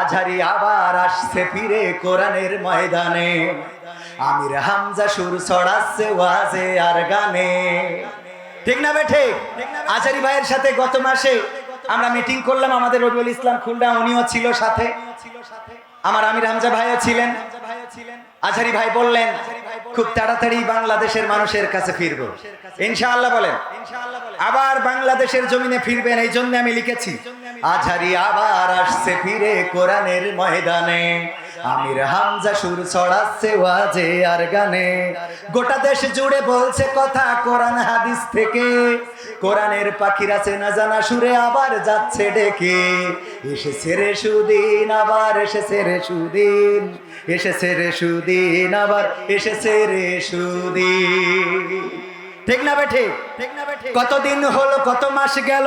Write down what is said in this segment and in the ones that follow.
আঝারি আবার আসছে ফিরে কোরআনের ময়দানে। আমির হামজা সুর ছড়াচ্ছে ওয়াজে আর গানে। ঠিক না বে ঠিক? আচারি ভাইয়ের সাথে গত মাসে আমরা মিটিং করলাম, আমাদের রবিউল ইসলাম খুলনা, উনিও ছিল সাথে। আমার আমির হামজা ভাইও ছিলেন। আচারি ভাই বললেন, খুব তাড়াতাড়ি বাংলাদেশের মানুষের কাছে ফিরবো। ইনশাআল্লাহ বলেন, আবার বাংলাদেশের জমিনে ফিরবেন, এই জন্য আমি লিখেছি। আঝারি আবার আসছে ফিরে কোরআনের ময়দানে। আমির হামজা সুর ছড়াচ্ছে ওয়াজে আর গানে। গোটা দেশ জুড়ে বলছে কথা কোরআন হাদিস থেকে। কোরআনের পাখিরা চেনা জানা সুরে আবার যাচ্ছে ডেকে। এসেছে রে সুদিন, আবার এসেছে রে সুদিন। এসেছে রে সুদিন, আবার এসেছে রে সুদিন। ঠিক না বেঠে? কতদিন হলো, কত মাস গেল?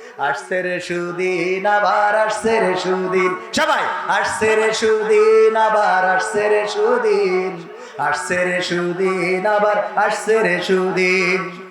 আসছে রে সুদিন, আবার আসছে রে সুদিন। সবাই, আসছে রে সুদিন, আবার আসছে রে সুদিন। আসছে রে সুদিন, আবার আসছে রে সুদিন।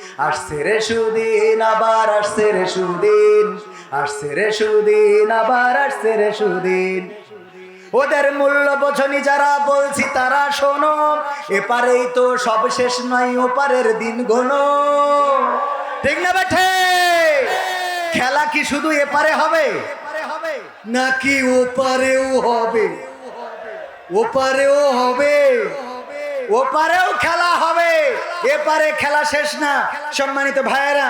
আসছে রে সুদিন, আবার আসছে রে সুদিন, আসছে রে সুদিন, আবার আসছে রে সুদিন। ওদের মূল্য বোঝনি যারা বলছি, তারা শোনো, এপারেই তো সব শেষ নয়, ওপারের দিন গোনো ঠিক না বেঠে? খেলা কি শুধু এপারে হবে? নাকি ওপারেও হবে? ওপারেও হবে? ওপারেও খেলা হবে। এপারে খেলা শেষ না সম্মানিত ভাইয়েরা।